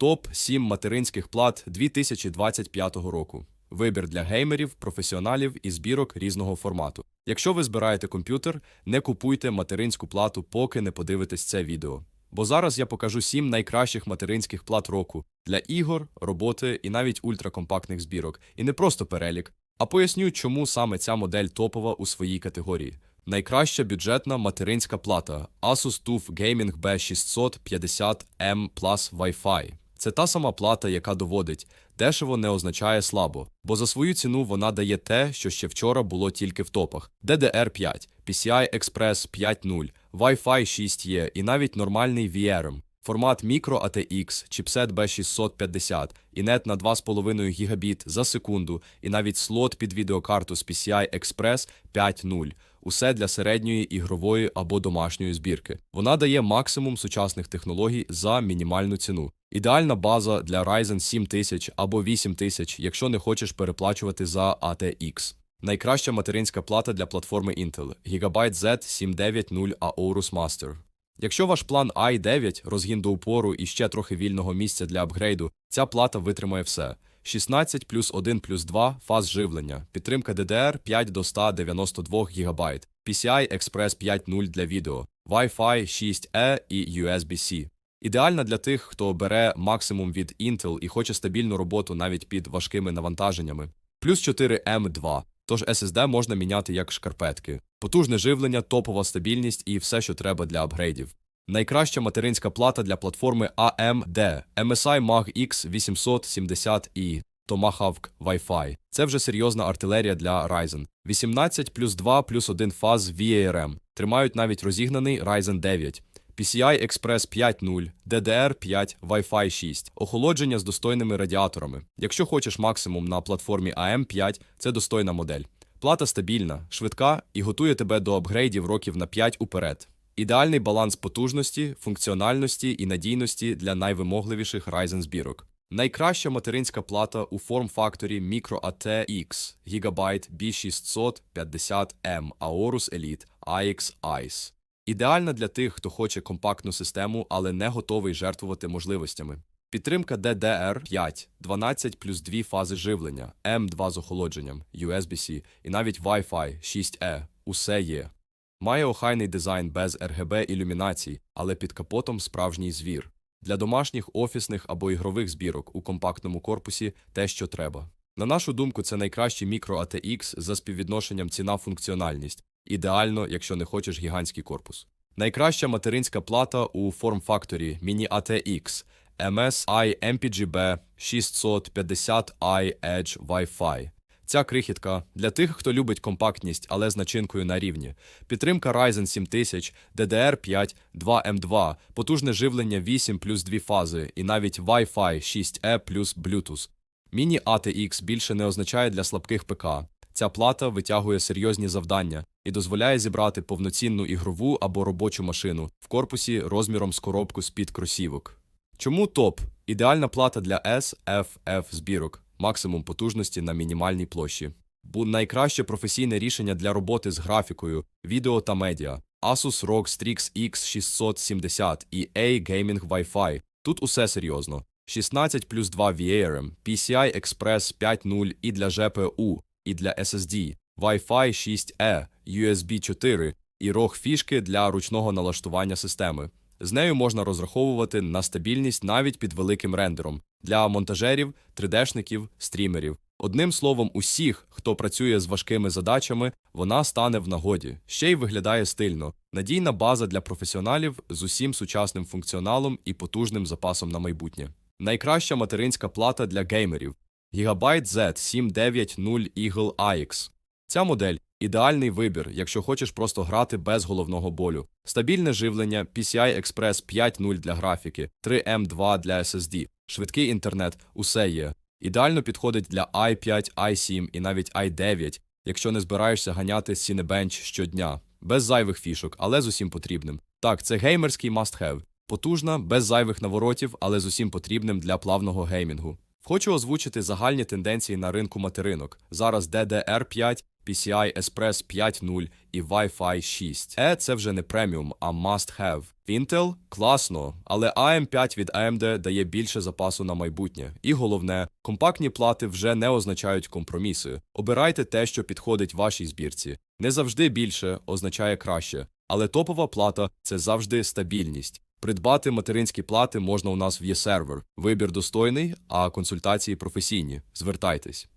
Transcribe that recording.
Топ 7 материнських плат 2025 року. Вибір для геймерів, професіоналів і збірок різного формату. Якщо ви збираєте комп'ютер, не купуйте материнську плату, поки не подивитесь це відео. Бо зараз я покажу 7 найкращих материнських плат року для ігор, роботи і навіть ультракомпактних збірок. І не просто перелік, а поясню, чому саме ця модель топова у своїй категорії. Найкраща бюджетна материнська плата Asus TUF Gaming B650M Plus Wi-Fi. Це та сама плата, яка доводить, дешево не означає слабо, бо за свою ціну вона дає те, що ще вчора було тільки в топах: DDR5, PCI Express 5.0, Wi-Fi 6E і навіть нормальний VRM. Формат Micro ATX, чіпсет B650, і нет на 2,5 ГБ за секунду, і навіть слот під відеокарту з PCI Express 5.0. Усе для середньої ігрової або домашньої збірки. Вона дає максимум сучасних технологій за мінімальну ціну. Ідеальна база для Ryzen 7000 або 8000, якщо не хочеш переплачувати за ATX. Найкраща материнська плата для платформи Intel Gigabyte Z790 Aorus Master. Якщо ваш план i9, розгін до упору і ще трохи вільного місця для апгрейду, ця плата витримає все. 16 плюс 1 плюс 2 фаз живлення, підтримка DDR 5 до 192 ГБ, PCI Express 5.0 для відео, Wi-Fi 6E і USB-C. Ідеальна для тих, хто бере максимум від Intel і хоче стабільну роботу навіть під важкими навантаженнями. Плюс 4 M2, тож SSD можна міняти як шкарпетки. Потужне живлення, топова стабільність і все, що треба для апгрейдів. Найкраща материнська плата для платформи AMD MSI Mag X870i Tomahawk Wi-Fi. Це вже серйозна артилерія для Ryzen. 18 плюс 2 плюс 1 фаз VRM. Тримають навіть розігнаний Ryzen 9. PCI Express 5.0, DDR5, Wi-Fi 6, охолодження з достойними радіаторами. Якщо хочеш максимум на платформі AM5, це достойна модель. Плата стабільна, швидка і готує тебе до апгрейдів років на 5 уперед. Ідеальний баланс потужності, функціональності і надійності для найвимогливіших Ryzen збірок. Найкраща материнська плата у форм-факторі Micro ATX Gigabyte B650M Aorus Elite AX Ice. Ідеальна для тих, хто хоче компактну систему, але не готовий жертвувати можливостями. Підтримка DDR5, 12 плюс 2 фази живлення, M2 з охолодженням, USB-C і навіть Wi-Fi 6E. Усе є. Має охайний дизайн без RGB ілюмінацій, але під капотом справжній звір. Для домашніх, офісних або ігрових збірок у компактному корпусі те, що треба. На нашу думку, це найкращий мікро ATX за співвідношенням ціна-функціональність. Ідеально, якщо не хочеш гігантський корпус. Найкраща материнська плата у форм-факторі Mini ATX MSI MPGB 650i Edge Wi-Fi. Ця крихітка для тих, хто любить компактність, але з начинкою на рівні. Підтримка Ryzen 7000, DDR5, 2M2, потужне живлення 8 плюс 2 фази і навіть Wi-Fi 6E плюс Bluetooth. Міні ATX більше не означає для слабких ПК. Ця плата витягує серйозні завдання і дозволяє зібрати повноцінну ігрову або робочу машину в корпусі розміром з коробку з-під кросівок. Чому топ? Ідеальна плата для SFF збірок, максимум потужності на мінімальній площі. Бу найкраще професійне рішення для роботи з графікою, відео та медіа. Asus ROG Strix X670 і A Gaming Wi-Fi. Тут усе серйозно. 16 плюс 2 VRM, PCI Express 5.0 і для GPU, і для SSD, Wi-Fi 6E, USB 4 і рог фішки для ручного налаштування системи. З нею можна розраховувати на стабільність навіть під великим рендером для монтажерів, 3D-шників, стрімерів. Одним словом, усіх, хто працює з важкими задачами, вона стане в нагоді. Ще й виглядає стильно. Надійна база для професіоналів з усім сучасним функціоналом і потужним запасом на майбутнє. Найкраща материнська плата для геймерів Gigabyte Z790 Eagle AX. Ця модель ідеальний вибір, якщо хочеш просто грати без головного болю. Стабільне живлення, PCI Express 5.0 для графіки, 3M2 для SSD, швидкий інтернет, усе є. Ідеально підходить для i5, i7 і навіть i9, якщо не збираєшся ганяти Cinebench щодня. Без зайвих фішок, але з усім потрібним. Так, це геймерський must-have. Потужна, без зайвих наворотів, але з усім потрібним для плавного геймінгу. Хочу озвучити загальні тенденції на ринку материнок. Зараз DDR5, PCI Express 5.0 і Wi-Fi 6. E – це вже не преміум, а must have. Intel – класно, але AM5 від AMD дає більше запасу на майбутнє. І головне, компактні плати вже не означають компроміси. Обирайте те, що підходить вашій збірці. Не завжди більше означає краще, але топова плата це завжди стабільність. Придбати материнські плати можна у нас в eServer. Вибір достойний, а консультації професійні. Звертайтесь.